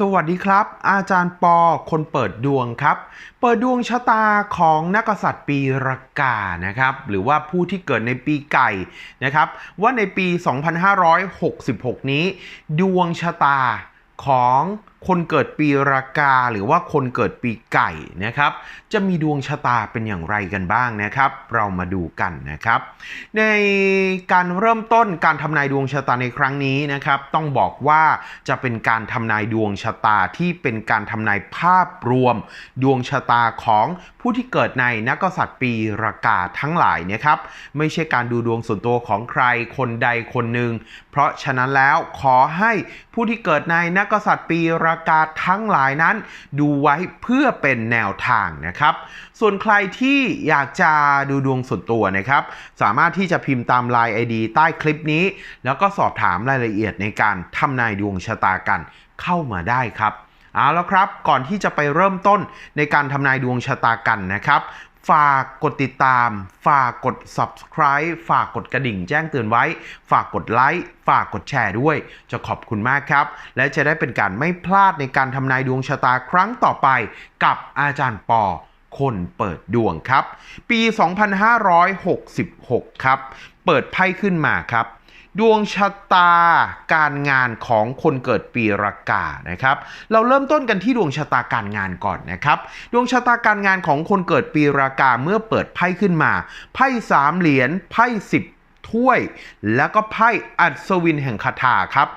สวัสดีครับ อาจารย์ปอคนเปิดดวงครับ เปิดดวงชะตาของนักษัตริย์ปีรากานะครับ หรือว่าผู้ที่เกิดในปีไก่นะครับ ว่าในปี 2566 นี้ ดวงชะตาของ คนเกิดปีรากาหรือว่าคนเกิดปีไก่นะครับ จะมีดวงชะตาเป็นอย่างไรกันบ้างนะครับ เรามาดูกันนะครับ ในการเริ่มต้นการทำนายดวงชะตาในครั้งนี้นะครับ ต้องบอกว่าจะเป็นการทำนายดวงชะตาที่เป็นการทำนายภาพรวม ดวงชะตาของผู้ที่เกิดในนักษัตริย์ปีรากาทั้งหลายนะครับ ไม่ใช่การดูดวงส่วนตัวของใครคนใดคนหนึ่งเพราะฉะนั้นแล้วขอให้ผู้ที่เกิดในนักกษัตริย์ปีรากาทั้งหลายนั้น ดูไว้เพื่อเป็นแนวทางนะครับ ส่วนใครที่อยากจะดูดวงส่วนตัวนะครับ สามารถที่จะพิมพ์ตาม Line ID ใต้คลิปนี้ แล้วก็สอบถามรายละเอียดในการทำนายดวงชะตากันเข้ามาได้ครับเอาแล้วครับ ก่อนที่จะไปเริ่มต้นในการทำนายดวงชะตากันนะครับ ฝากกดติดตาม ฝากกด subscribe ฝากกดกระดิ่งแจ้งเตือนไว้ ฝากกดไลค์ ฝากกดแชร์ด้วย จะขอบคุณมากครับ และจะได้เป็นการไม่พลาดในการทำนายดวงชะตาครั้งต่อไป กับอาจารย์ปอคนเปิดดวงครับ ปี 2566 ครับ เปิดไพ่ขึ้นมาครับ ดวงชะตาการงานของคนเกิดปีรากานะครับ เราเริ่มต้นกันที่ดวงชะตาการงานก่อนนะครับ ดวงชะตาการงานของคนเกิดปีรากาเมื่อเปิดไพ่ขึ้นมาไพ่สามเหรียญไพ่สิบ ถ้วย แล้วก็ไพ่อัศวินแห่งคาถาครับ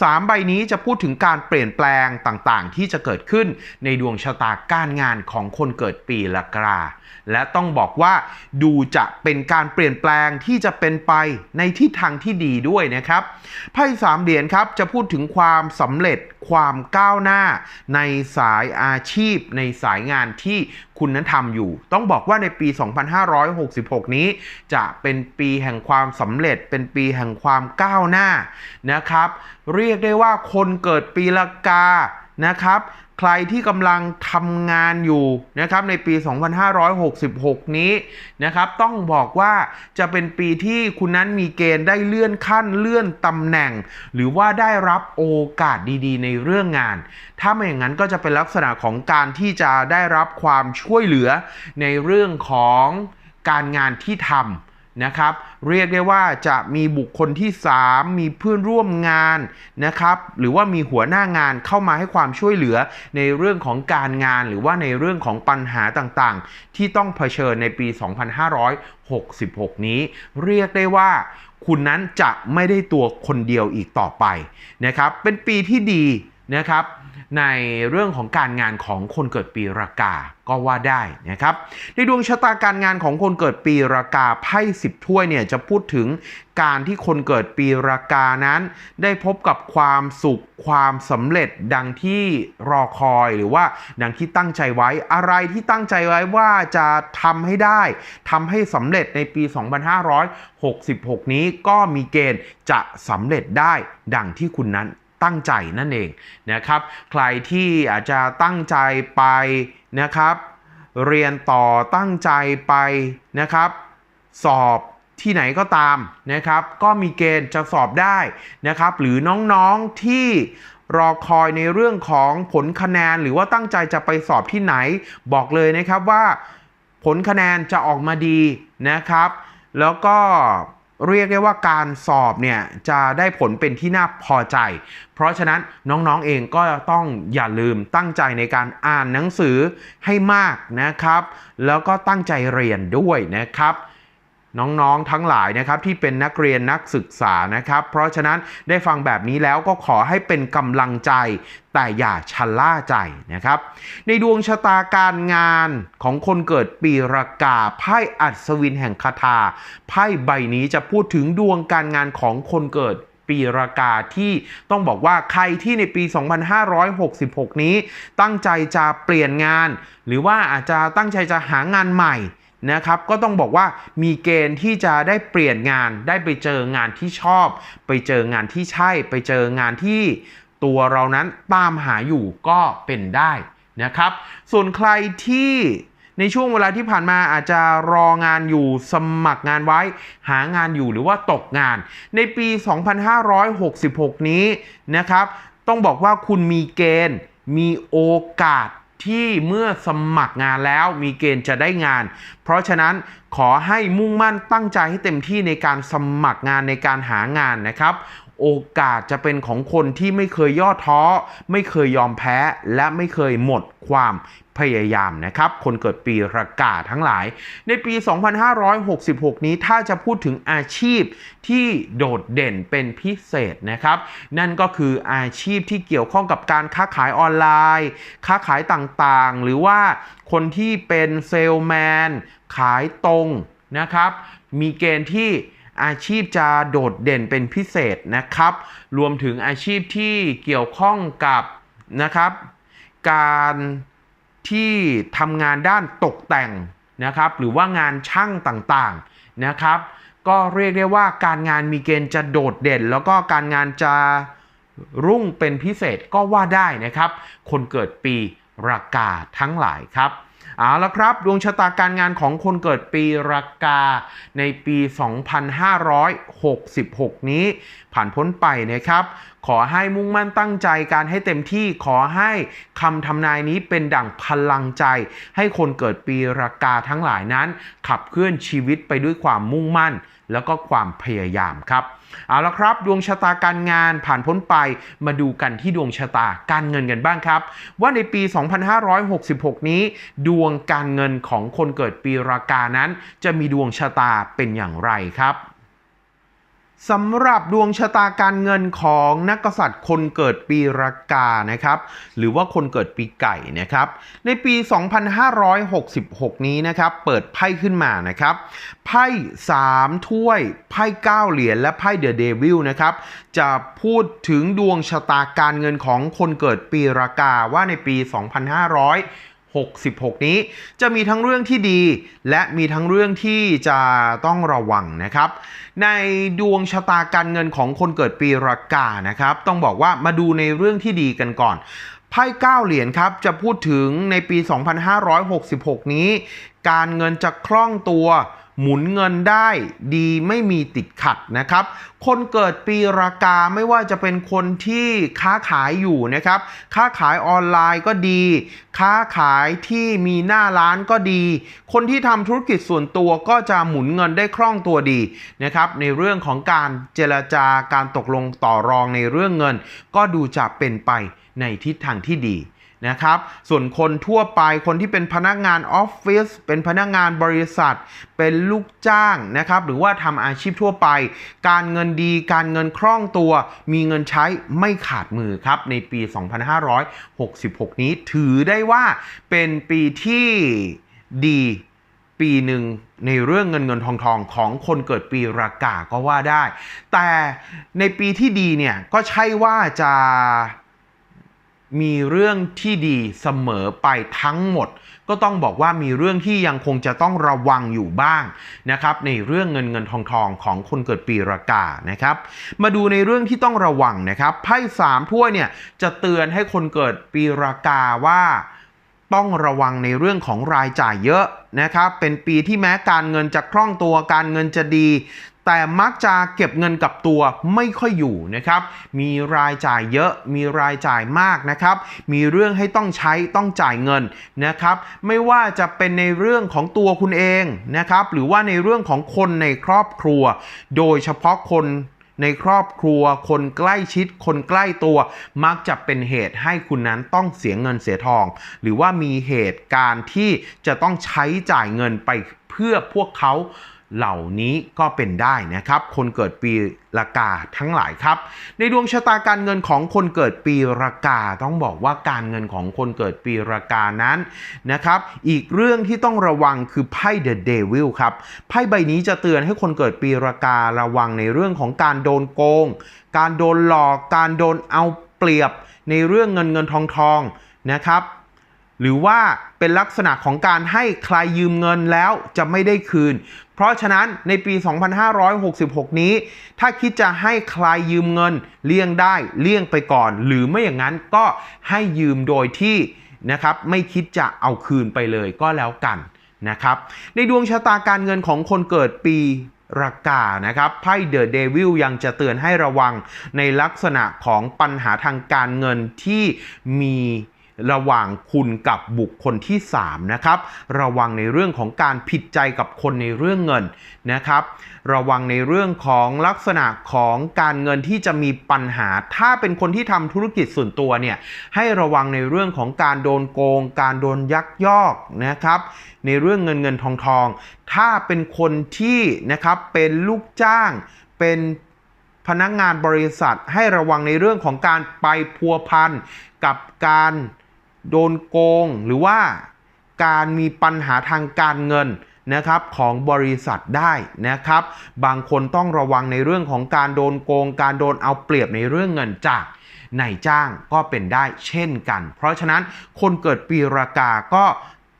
สามใบนี้จะพูดถึงการเปลี่ยนแปลงต่างๆ ที่จะเกิดขึ้นในดวงชะตาการงานของคนเกิดปีละกาและต้องบอกว่าดูจะเป็นการเปลี่ยนแปลงที่จะเป็นไปในทิศทางที่ดีด้วยนะครับไพ่สามเหรียญครับจะพูดถึงความสำเร็จความก้าวหน้า ในสายอาชีพ ในสายงานที่ คุณนั้นทำอยู่ ต้องบอกว่าในปี 2566 นี้จะเป็นปีแห่งความสำเร็จ เป็นปีแห่งความก้าวหน้านะครับ เรียกได้ว่าคนเกิดปีละกา นะครับ ใครที่กำลังทำงานอยู่นะครับในปี 2566 นี้นะครับต้องบอกว่าจะเป็นปีที่คุณนั้นมีเกณฑ์ได้เลื่อนขั้นเลื่อนตำแหน่ง หรือว่าได้รับโอกาสดีๆ ในเรื่องงาน ถ้าไม่อย่างนั้นก็จะเป็นลักษณะของการที่จะได้รับความช่วยเหลือในเรื่องของการงานที่ทำ นะครับ เรียกได้ว่าจะมีบุคคลที่ 3 มีเพื่อนร่วมงานนะครับ หรือว่ามีหัวหน้างานเข้ามาให้ความช่วยเหลือในเรื่องของการงาน หรือว่าในเรื่องของปัญหาต่างๆ ที่ต้องเผชิญในปี 2566 นี้ เรียกได้ว่าคุณนั้นจะไม่ได้ตัวคนเดียวอีกต่อไปนะครับ เป็นปีที่ดี นะครับ ในเรื่องของการงานของคนเกิดปีรากาก็ว่าได้นะครับ ในดวงชะตาการงานของคนเกิดปีรากาไพ่สิบถ้วยเนี่ยจะพูดถึงการที่คนเกิดปีรากานั้น ได้พบกับความสุขความสำเร็จดังที่รอคอยหรือว่าดังที่ตั้งใจไว้อะไรที่ตั้งใจไว้ว่าจะทำให้ได้ทำให้สำเร็จในปี 2566 นี้ก็มีเกณฑ์จะสำเร็จได้ดังที่คุณนั้น ตั้งใจนั่นเองนะครับ ใครที่อาจจะตั้งใจไปนะครับ เรียนต่อตั้งใจไปนะครับ สอบที่ไหนก็ตามนะครับ ก็มีเกณฑ์จะสอบได้นะครับ หรือน้องๆที่รอคอยในเรื่องของผลคะแนนหรือว่าตั้งใจจะไปสอบที่ไหน บอกเลยนะครับว่าผลคะแนนจะออกมาดีนะครับ แล้วก็ เรียกได้ว่าการสอบเนี่ยจะได้ผลเป็นที่น่าพอใจ เพราะฉะนั้นน้องๆเองก็ต้องอย่าลืมตั้งใจในการอ่านหนังสือให้มากนะครับ แล้วก็ตั้งใจเรียนด้วยนะครับ น้องๆทั้งหลายนะครับที่เป็นนักเรียนนักศึกษานะครับ เพราะฉะนั้นได้ฟังแบบนี้แล้วก็ขอให้เป็นกำลังใจ แต่อย่าชะล่าใจนะครับ ในดวงชะตาการงานของคนเกิดปีรากาไพ่อัศวินแห่งคาถาไพ่ใบนี้จะพูดถึงดวงการงานของคนเกิดปีรากาที่ต้องบอกว่าใครที่ในปี 2566 นี้ ตั้งใจจะเปลี่ยนงาน หรือว่าอาจจะตั้งใจจะหางานใหม่ นะครับก็ต้องบอกว่ามีเกณฑ์ที่จะได้เปลี่ยนงานได้ไปเจองานที่ชอบ ไปเจองานที่ใช่ ไปเจองานที่ตัวเรานั้นตามหาอยู่ก็เป็นได้นะครับ ส่วนใครที่ในช่วงเวลาที่ผ่านมาอาจจะรองานอยู่สมัครงานไว้ หางานอยู่หรือว่าตกงาน ในปี 2566 นี้นะครับ ต้องบอกว่าคุณมีเกณฑ์มีโอกาส ที่เมื่อสมัครงานแล้วมีเกณฑ์จะได้งาน เพราะฉะนั้นขอให้มุ่งมั่นตั้งใจให้เต็มที่ในการสมัครงานในการหางานนะครับ โอกาสจะเป็นของคนที่ไม่เคยย่อท้อ ไม่เคยยอมแพ้ และไม่เคยหมดความพยายามนะครับ คนเกิดปีรากาทั้งหลาย ในปี 2566 นี้ถ้าจะพูดถึงอาชีพที่โดดเด่นเป็นพิเศษนะครับ นั่นก็คืออาชีพที่เกี่ยวข้องกับการค้าขายออนไลน์ ค้าขายต่างๆ หรือว่าคนที่เป็นเซลแมน ขายตรงนะครับ มีเกณฑ์ที่ อาชีพจะโดดเด่นเป็นพิเศษนะครับ รวมถึงอาชีพที่เกี่ยวข้องกับนะครับ การที่ทำงานด้านตกแต่งนะครับ หรือว่างานช่างต่างๆนะครับ ก็เรียกได้ว่าการงานมีเกณฑ์จะโดดเด่น แล้วก็การงานจะรุ่งเป็นพิเศษก็ว่าได้นะครับ คนเกิดปีรากาทั้งหลายครับ เอาละครับ ดวงชะตาการงานของคนเกิดปีรากาในปี 2566 นี้ ผ่านพ้นไปนะครับ ขอให้มุ่งมั่นตั้งใจการให้เต็มที่ขอให้คำทำนายนี้เป็นดั่งพลังใจ ให้คนเกิดปีรากาทั้งหลายนั้น ขับเคลื่อนชีวิตไปด้วยความมุ่งมั่น แล้วก็ความพยายามครับเอาละครับ ดวงชะตาการงานผ่านพ้นไปมาดูกันที่ดวงชะตาการเงินกันบ้างครับ ว่าในปี 2566 นี้ ดวงการเงินของคนเกิดปีรากานั้น จะมีดวงชะตาเป็นอย่างไรครับ สำหรับดวงชะตาการเงินของนักกษัตริย์คนเกิดปีรากานะครับ หรือว่าคนเกิดปีไก่นะครับ ในปี 2566 นี้นะครับ เปิดไพ่ขึ้นมานะครับ ไพ่ 3 ถ้วย ไพ่ 9 เหรียญ และไพ่เดอะเดวิลนะครับ จะพูดถึงดวงชะตาการเงินของคนเกิดปีรากาว่าในปี 2500 66 นี้ จะมีทั้งเรื่องที่ดี และมีทั้งเรื่องที่จะต้องระวังนะครับ ในดวงชะตาการเงินของคนเกิดปีรากานะครับ ต้องบอกว่ามาดูในเรื่องที่ดีกันก่อนไพ่9เหรียญครับ จะพูดถึงในปี 2566 นี้ การเงินจะคล่องตัว หมุนเงินได้ดีไม่มีติดขัดนะครับ คนเกิดปีรากาไม่ว่าจะเป็นคนที่ค้าขายอยู่นะครับ ค้าขายออนไลน์ก็ดี ค้าขายที่มีหน้าร้านก็ดี คนที่ทำธุรกิจส่วนตัวก็จะหมุนเงินได้คล่องตัวดีนะครับในเรื่องของการเจรจาการตกลงต่อรองในเรื่องเงิน ก็ดูจะเป็นไปในทิศทางที่ดี นะครับ ส่วนคนทั่วไปคนที่เป็นพนักงานออฟฟิศเป็นพนักงานบริษัท เป็นลูกจ้างนะครับ หรือว่าทำอาชีพทั่วไป การเงินดีการเงินคล่องตัว มีเงินใช้ไม่ขาดมือครับ ในปี 2566 นี้ถือได้ว่าเป็นปีที่ดีปีหนึ่งในเรื่องเงินเงินทองทองของคนเกิดปีรากาก็ว่าได้ แต่ในปีที่ดีเนี่ยก็ใช่ว่าจะ มีเรื่องที่ดีเสมอไปทั้งหมด ก็ต้องบอกว่ามีเรื่องที่ยังคงจะต้องระวังอยู่บ้างนะครับในเรื่องเงินเงินทองทองของคนเกิดปีรากานะครับมาดูในเรื่องที่ต้องระวังนะครับไพ่สามถ้วยเนี่ยจะเตือนให้คนเกิดปีรากาว่าต้องระวังในเรื่องของรายจ่ายเยอะนะครับ เป็นปีที่แม้การเงินจะคล่องตัวการเงินจะดี แต่มักจะเก็บเงินกับตัวไม่ค่อยอยู่นะครับ มีรายจ่ายเยอะ มีรายจ่ายมากนะครับ มีเรื่องให้ต้องใช้ต้องจ่ายเงินนะครับ ไม่ว่าจะเป็นในเรื่องของตัวคุณเองนะครับ หรือว่าในเรื่องของคนในครอบครัว โดยเฉพาะคนในครอบครัวคนใกล้ชิด คนใกล้ตัว มักจะเป็นเหตุให้คุณนั้นต้องเสียเงินเสียทอง หรือว่ามีเหตุการณ์ที่จะต้องใช้จ่ายเงินไปเพื่อพวกเขา เหล่านี้ก็เป็นได้นะครับ คนเกิดปีละกาทั้งหลายครับ ในดวงชะตาการเงินของคนเกิดปีละกาต้องบอกว่าการเงินของคนเกิดปีละกานั้นนะครับ อีกเรื่องที่ต้องระวังคือไพ่เดอะเดวิลครับ ไพ่ใบนี้จะเตือนให้คนเกิดปีละการะวังในเรื่องของการโดนโกง การโดนหลอก การโดนเอาเปรียบในเรื่องเงินเงินทองทองนะครับ หรือว่าเป็นลักษณะของการให้ใครยืมเงินแล้วจะไม่ได้คืน เพราะฉะนั้นในปี 2566 นี้ ถ้าคิดจะให้ใครยืมเงินเลี่ยงได้เลี่ยงไปก่อน หรือไม่อย่างนั้นก็ให้ยืมโดยที่นะครับไม่คิดจะเอาคืนไปเลยก็แล้วกันนะครับในดวงชะตาการเงินของคนเกิดปีรากานะครับไพ่เดอะเดวิลยังจะเตือนให้ระวังในลักษณะของปัญหาทางการเงินที่มี ระหว่างคุณกับบุคคลที่3นะครับระวังในเรื่องของการผิดใจกับคนในเรื่องเงินนะครับ ระวังในเรื่องของลักษณะของการเงินที่จะมีปัญหา ถ้าเป็นคนที่ทำธุรกิจส่วนตัวเนี่ยให้ระวังในเรื่องของการโดนโกง การโดนยักยอกนะครับ ในเรื่องเงินเงินทองทอง ถ้าเป็นคนที่นะครับเป็นลูกจ้างเป็นพนักงานบริษัทให้ระวังในเรื่องของการไปพัวพันกับการ โดนโกงหรือว่าการมีปัญหาทางการเงินนะครับของบริษัทได้นะครับ บางคนต้องระวังในเรื่องของการโดนโกง การโดนเอาเปรียบในเรื่องเงินจากนายจ้างก็เป็นได้เช่นกัน เพราะฉะนั้นคนเกิดปีรากาก็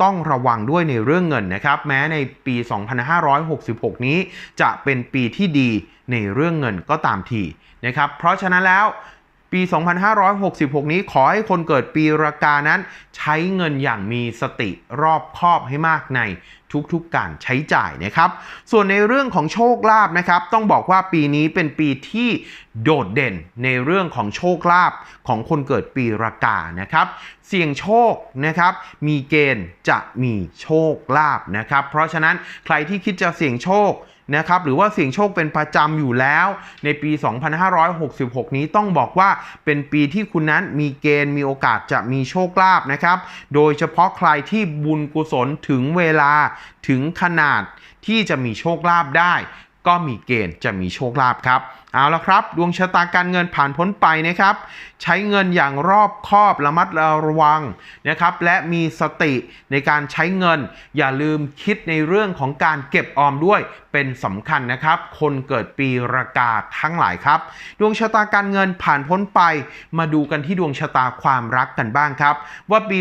ต้องระวังด้วยในเรื่องเงินนะครับ แม้ในปี 2566 นี้จะเป็นปีที่ดีในเรื่องเงินก็ตามทีนะครับ เพราะฉะนั้นแล้ว ปี 2566 นี้ขอให้คนเกิดปีรากานั้น ใช้เงินอย่างมีสติรอบคอบให้มากในทุกๆการใช้จ่ายนะครับ ส่วนในเรื่องของโชคลาภนะครับ ต้องบอกว่าปีนี้เป็นปีที่โดดเด่นในเรื่องของโชคลาภของคนเกิดปีรากานะครับ เสี่ยงโชคนะครับ มีเกณฑ์จะมีโชคลาภนะครับ เพราะฉะนั้นใครที่คิดจะเสี่ยงโชค นะครับหรือว่าเสี่ยงโชคเป็นประจำอยู่แล้ว ในปี 2566 นี้ต้องบอกว่าเป็นปีที่คุณนั้นมีเกณฑ์มีโอกาสจะมีโชคลาภนะครับ โดยเฉพาะใครที่บุญกุศลถึงเวลาถึงขนาดที่จะมีโชคลาภได้ ก็มีเกณฑ์จะมีโชคลาภครับ เอาละครับ ดวงชะตาการเงินผ่านพ้นไปนะครับ ใช้เงินอย่างรอบคอบระมัดระวังนะครับ และมีสติในการใช้เงิน อย่าลืมคิดในเรื่องของการเก็บออมด้วยเป็นสำคัญนะครับ คนเกิดปีรากาทั้งหลายครับ ดวงชะตาการเงินผ่านพ้นไป มาดูกันที่ดวงชะตาความรักกันบ้างครับ ว่าปี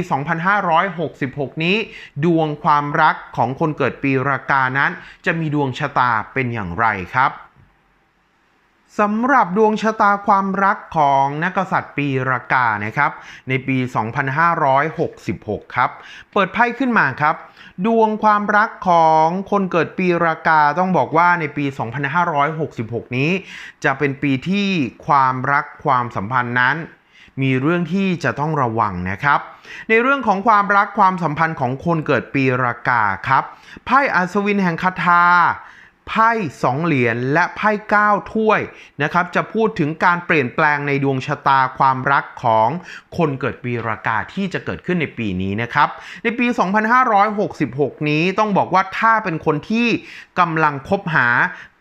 2566 นี้ ดวงความรักของคนเกิดปีรากานั้น จะมีดวงชะตาเป็นอย่างไรครับสำหรับดวงชะตาความรักของนักษัตริย์ปีรากานะครับ ในปี 2566 ครับ เปิดไพ่ขึ้นมาครับ ดวงความรักของคนเกิดปีรากาต้องบอกว่าในปี 2566 นี้ จะเป็นปีที่ความรักความสัมพันธ์นั้น มีเรื่องที่จะต้องระวังนะครับ ในเรื่องของความรักความสัมพันธ์ของคนเกิดปีรากาครับไพ่อัศวินแห่งคาถา ไพ่สองเหรียญและไพ่9ถ้วยนะครับจะพูดถึงการเปลี่ยนแปลงในดวงชะตาความรักของคนเกิดปีรากาที่จะเกิดขึ้นในปีนี้นะครับ ในปี 2566 นี้ต้องบอกว่าถ้าเป็นคนที่กำลังคบหา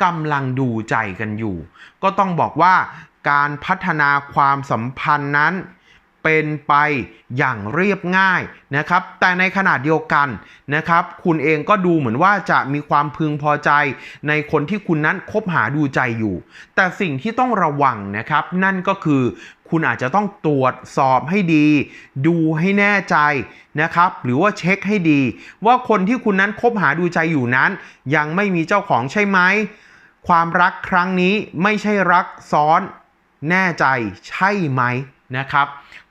กำลังดูใจกันอยู่ ก็ต้องบอกว่าการพัฒนาความสัมพันธ์นั้น เป็นไปอย่างเรียบง่ายนะครับ แต่ในขณะเดียวกันนะครับ คุณเองก็ดูเหมือนว่าจะมีความพึงพอใจในคนที่คุณนั้นคบหาดูใจอยู่ แต่สิ่งที่ต้องระวังนะครับ นั่นก็คือคุณอาจจะต้องตรวจสอบให้ดี ดูให้แน่ใจนะครับ หรือว่าเช็คให้ดี ว่าคนที่คุณนั้นคบหาดูใจอยู่นั้น ยังไม่มีเจ้าของใช่ไหมความรักครั้งนี้ไม่ใช่รักซ้อน แน่ใจใช่ไหม นะครับ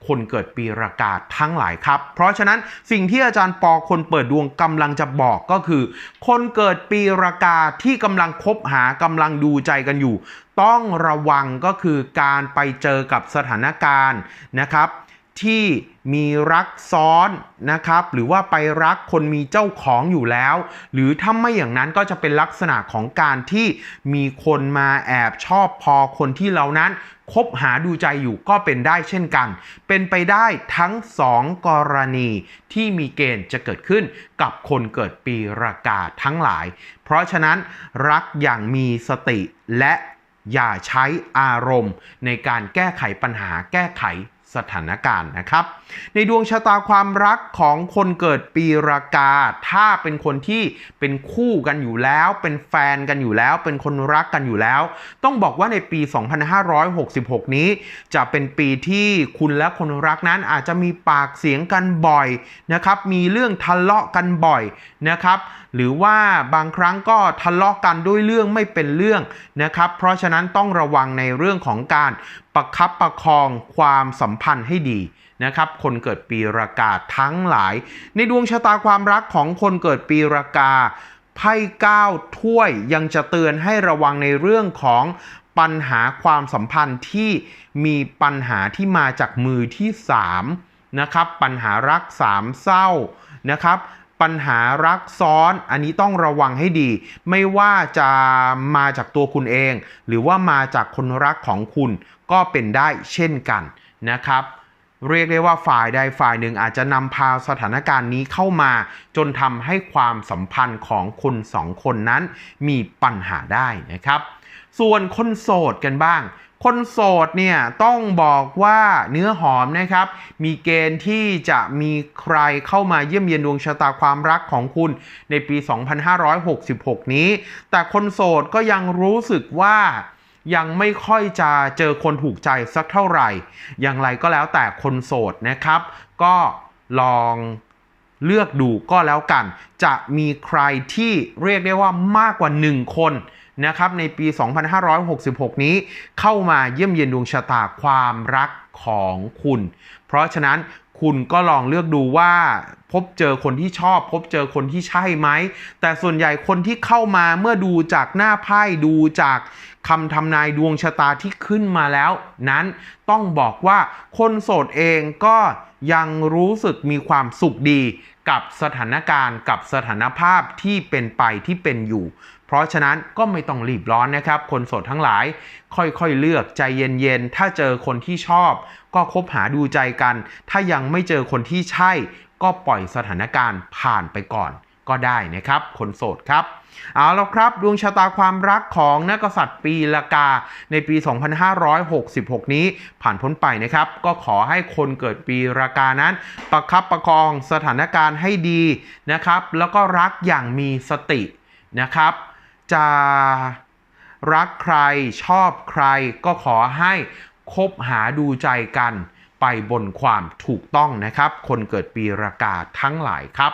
คนเกิดปีรากาทั้งหลายครับ เพราะฉะนั้นสิ่งที่อาจารย์ปอคนเปิดดวงกำลังจะบอกก็คือ คนเกิดปีรากาที่กำลังคบหากำลังดูใจกันอยู่ ต้องระวังก็คือการไปเจอกับสถานการณ์นะครับ ที่มีรักซ้อนนะครับ หรือว่าไปรักคนมีเจ้าของอยู่แล้ว หรือถ้าไม่อย่างนั้นก็จะเป็นลักษณะของการที่มีคนมาแอบชอบพอคนที่เรานั้นคบหาดูใจอยู่ก็เป็นได้เช่นกัน เป็นไปได้ทั้งสองกรณีที่มีเกณฑ์จะเกิดขึ้นกับคนเกิดปีรากาทั้งหลาย เพราะฉะนั้นรักอย่างมีสติและอย่าใช้อารมณ์ในการแก้ไขปัญหาแก้ไข สถานการณ์นะครับ ในดวงชะตาความรักของคนเกิดปีรากา ถ้าเป็นคนที่เป็นคู่กันอยู่แล้ว เป็นแฟนกันอยู่แล้ว เป็นคนรักกันอยู่แล้ว ต้องบอกว่าในปี 2566 นี้ จะเป็นปีที่คุณและคนรักนั้นอาจจะมีปากเสียงกันบ่อยนะครับ มีเรื่องทะเลาะกันบ่อยนะครับ หรือว่าบางครั้งก็ทะเลาะกันด้วยเรื่องไม่เป็นเรื่องนะครับ เพราะฉะนั้นต้องระวังในเรื่องของการประคับประคองความสัมพันธ์พันให้ดีนะครับ คนเกิดปีรากาทั้งหลาย ในดวงชะตาความรักของคนเกิดปีรากาไพ่เก้าถ้วยยังจะเตือนให้ระวังในเรื่องของปัญหาความสัมพันธ์ที่มีปัญหาที่มาจากมือที่ 3 นะครับ ปัญหารักสามเศร้านะครับ ปัญหารักซ้อนอันนี้ต้องระวังให้ดี ไม่ว่าจะมาจากตัวคุณเอง หรือว่ามาจากคนรักของคุณก็เป็นได้เช่นกัน นะครับ เรียกได้ว่าฝ่ายใดฝ่ายหนึ่งอาจจะนำพาสถานการณ์นี้เข้ามา จนทำให้ความสัมพันธ์ของคุณสองคนนั้นมีปัญหาได้นะครับ ส่วนคนโสดกันบ้างคนโสดเนี่ยต้องบอกว่าเนื้อหอมนะครับ มีเกณฑ์ที่จะมีใครเข้ามาเยี่ยมเยียนดวงชะตาความรักของคุณในปี 2566 นี้ แต่คนโสดก็ยังรู้สึกว่า ยังไม่ค่อยจะเจอคนถูกใจสักเท่าไหร่ อย่างไรก็แล้วแต่คนโสดนะครับ ก็ลองเลือกดูก็แล้วกัน จะมีใครที่เรียกได้ว่ามากกว่า 1 คนนะครับในปี 2566 นี้เข้ามาเยี่ยมเยียนดวงชะตาความรักของคุณ เพราะฉะนั้นคุณก็ลองเลือกดูว่า พบเจอคนที่ชอบ พบเจอคนที่ใช่ไหม แต่ส่วนใหญ่คนที่เข้ามาเมื่อดูจากหน้าไพ่ดูจากคำทำนายดวงชะตาที่ขึ้นมาแล้ว นั้นต้องบอกว่าคนโสดเองก็ยังรู้สึกมีความสุขดีกับสถานการณ์กับสถานภาพที่เป็นไปที่เป็นอยู่ เพราะฉะนั้นก็ไม่ต้องรีบร้อนนะครับ คนโสดทั้งหลาย ค่อยๆเลือกใจเย็นๆ ถ้าเจอคนที่ชอบ ก็คบหาดูใจกัน ถ้ายังไม่เจอคนที่ใช่ ก็ปล่อยสถานการณ์ผ่านไปก่อนก็ได้นะครับ คนโสดครับ เอาล้วครับ ดวงชะตาความรักของนักกษัตริย์ปีละกาในปี 2566 นี้ผ่านพ้นไปนะครับ ก็ขอให้คนเกิดปีละกานั้น ประคับประคองสถานการณ์ให้ดีนะครับ แล้วก็รักอย่างมีสตินะครับ จะรักใครชอบใครก็ขอให้คบหาดูใจกัน ไปบนความถูกต้องนะครับ คนเกิดปีรากาทั้งหลายครับ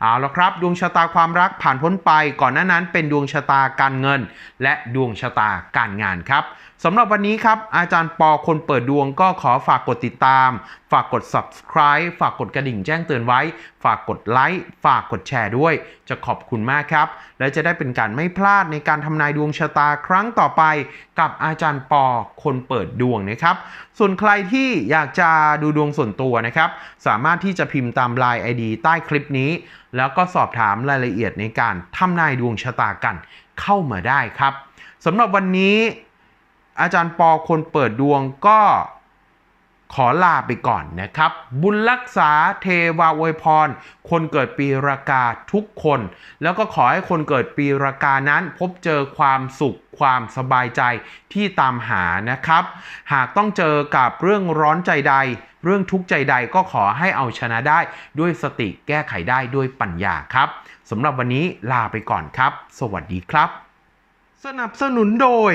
เอาละครับ ดวงชะตาความรักผ่านพ้นไปก่อนหน้านั้นเป็นดวงชะตาการเงิน และดวงชะตาการงานครับ สำหรับวันนี้ครับ อาจารย์ปอคนเปิดดวงก็ขอฝากกดติดตาม ฝากกด subscribe ฝากกดกระดิ่งแจ้งเตือนไว้ ฝากกดไลค์ ฝากกดแชร์ด้วย จะขอบคุณมากครับ และจะได้เป็นการไม่พลาดในการทำนายดวงชะตาครั้งต่อไป กับอาจารย์ปอคนเปิดดวงนะครับ ส่วนใครที่อยากจะดูดวงส่วนตัวนะครับ สามารถที่จะพิมพ์ตาม Line ID ใต้คลิปนี้ แล้วก็สอบถามรายละเอียดในการทำนายดวงชะตากัน เข้ามาได้ครับสำหรับวันนี้ อาจารย์ปอคนเปิดดวงก็ขอลาไปก่อนนะครับ บุญรักษาเทวาอวยพร คนเกิดปีรากาทุกคน แล้วก็ขอให้คนเกิดปีรากานั้น พบเจอความสุขความสบายใจที่ตามหานะครับ หากต้องเจอกับเรื่องร้อนใจใด เรื่องทุกข์ใจใดก็ขอให้เอาชนะได้ด้วยสติแก้ไขได้ด้วยปัญญาครับสำหรับวันนี้ลาไปก่อนครับ สวัสดีครับ สนับสนุนโดย